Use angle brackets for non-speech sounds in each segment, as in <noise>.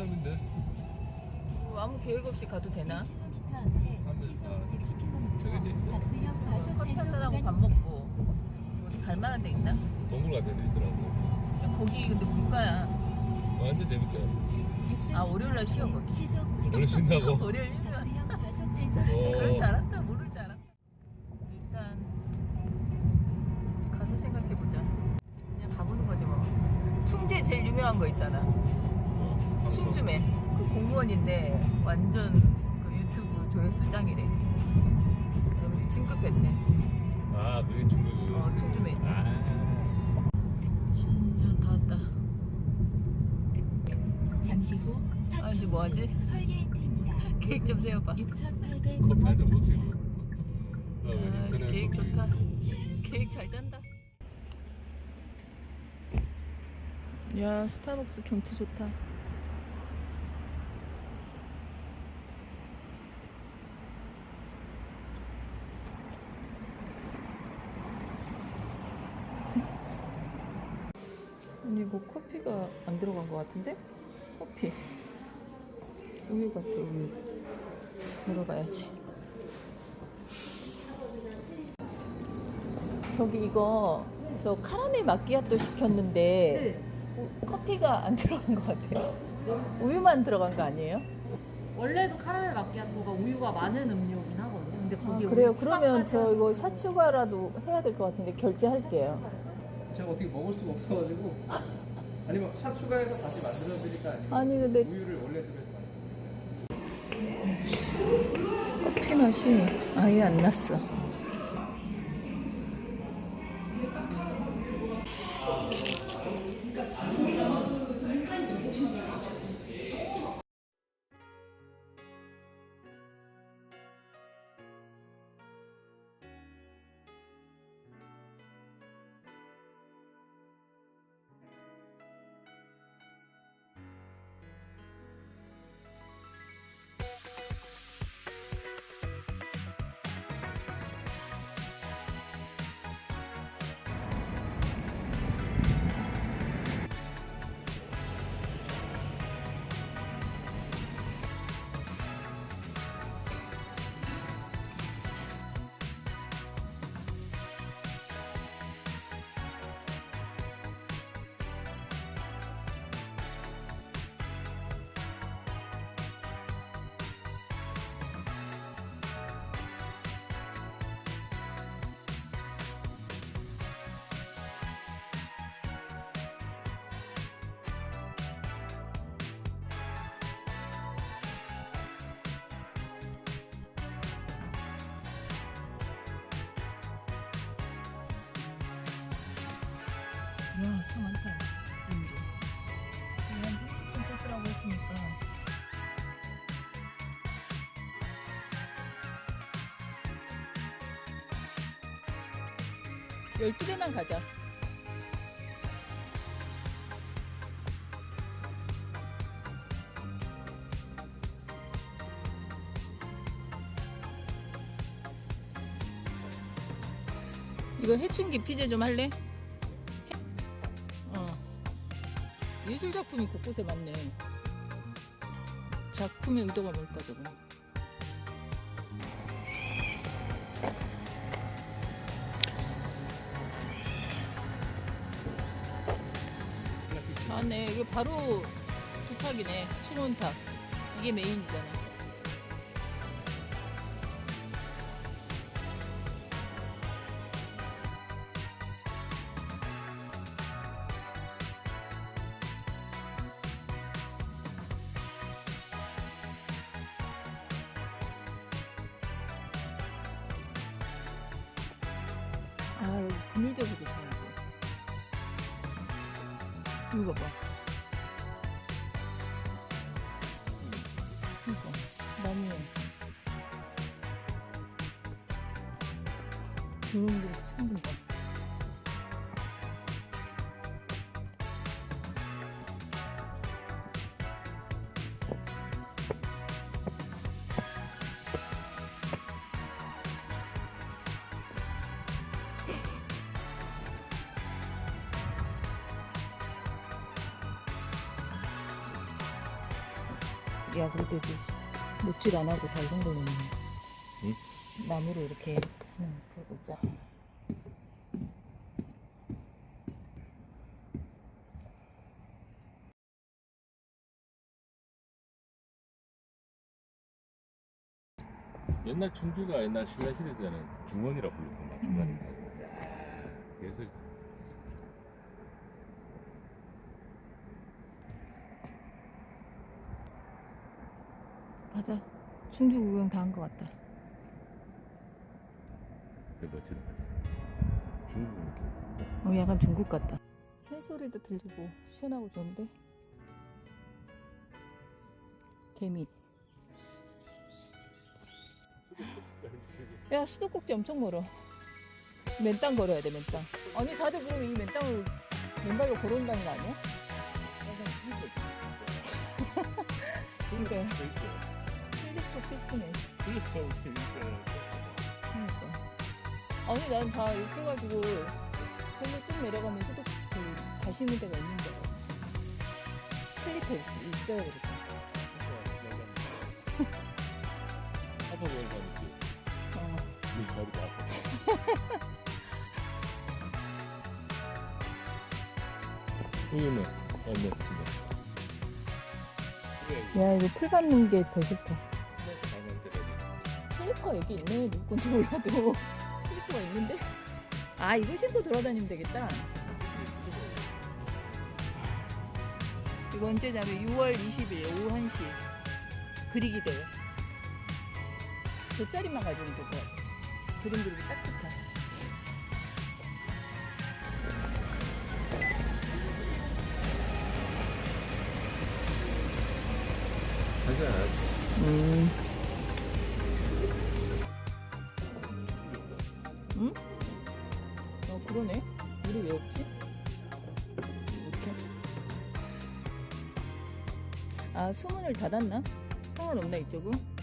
한참인데. 뭐 아무 계획 없이 가도 되나? 1km 앞에 시속 정해져 있어. 110km 박스형 과속 커피 단속 한잔하고 밥 구간 먹고 어디 갈 만한 데 있나? 동굴 같은 데 있더라고. 야, 거기 근데 물가야. 완전 재밌다. 아, 월요일날 쉬어, 거기. 시속 오늘 110km 쉰다고? 월요일이면 박스형 과속 단속 어. 그럴 구간 줄 알았다. 모를 줄 알았다. 일단 가서 생각해 보자. 그냥 가보는 거지 뭐. 충주에 제일 유명한 거 있잖아. 어, 충주맨. 그 공무원인데 완전 그 유튜브 조회수 짱이래. 그럼 진급했네. 아, 그게 중국. 어, 충주맨. 아. 야, 다 왔다. 잠시 후 아, 이제 뭐 하지? 펄게이트입니다. 계획 좀 세워봐. 6,800 커피 한잔 원. 먹지. 뭐. 어, 아, 인터넷 계획. 좋다. 계획 잘 짠다. 야, 스타벅스 경치 좋다. 아니 뭐 커피가 안 들어간 것 같은데? 커피. 우유 같아 우유. 물어봐야지. 저기 이거 저 카라멜 마끼아또 시켰는데 우- 커피가 안 들어간 것 같아요. 우유만 들어간 거 아니에요? 원래도 카라멜 마키아토가 우유가 많은 음료긴 하거든요. 근데 아, 거기 그래요? 그러면 저 이거 샷 추가라도 해야 될 것 같은데 결제할게요. 제가 어떻게 먹을 수가 없어가지고 <laughs> 아니면 차 추가해서 다시 만들어 드릴까 아니면 아니 근데 우유를 원래 들여서 만들어 커피 맛이 아예 안 났어. 야, 참 많다. 여기도. 이게 한 30분 코스라고 했으니까. 열두 대만 가자. 이거 해충기 피제 좀 할래? 예술 작품이 곳곳에 많네. 작품의 의도가 뭘까 저거? 아, 네. 이거 바로 도착이네. 수론탑. 이게 메인이잖아. 아, 여기 그늘져서 좋다, 이거. 이거 봐. 이거, 게 처음 본다. 야 그래도 녹질 안 하고 다 걸로 먹네. 응? 나무로 이렇게 하는 그. 옛날 충주가 옛날 신라 시대 때는 중원이라 불렀구나 중간에. 그래서 맞아. 충주 구경 다 한 것 같다. 그 멋지다. 중국 느낌. 어, 약간 중국 같다. 새 소리도 들리고 시원하고 좋은데. 개미. 야 수도꼭지 엄청 멀어. 맨땅 걸어야 돼 맨땅. 아니 다들 그럼 이 맨땅을 맨발로 걸어온다는 거 아니야? 그러니까 <laughs> 필수네. 그러니까. 아니 난 다 이렇게 가지고 절로 쭉 내려가면 수도 그 가시는 데가 있는데 슬리퍼 있어야. 아파 보이는 사람 있지. 어. 네 아파. 여기. 어, 네. 네. 야 이거 풀 밟는 게 더 싫다. 슬리퍼 여기 있네. 누구 건지 몰라도 <laughs> 슬리퍼가 있는데. 아 이거 신고 돌아다니면 되겠다. 이거 언제냐면 6월 20일 오후 1시 그리기 대회. 돗자리만 가지고 될것 같아. 그림 그리기 딱 좋다. 하지 않았지. 음. 그러네. 물이 왜 없지? 이렇게. 아 수문을 닫았나? 상관없나 이쪽은?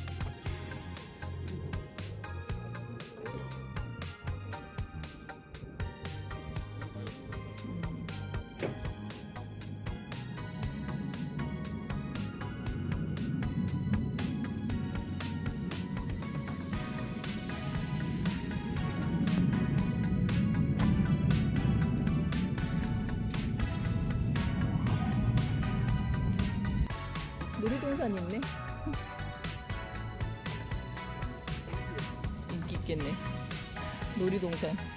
놀이동산 있네. 인기 있겠네. 놀이동산.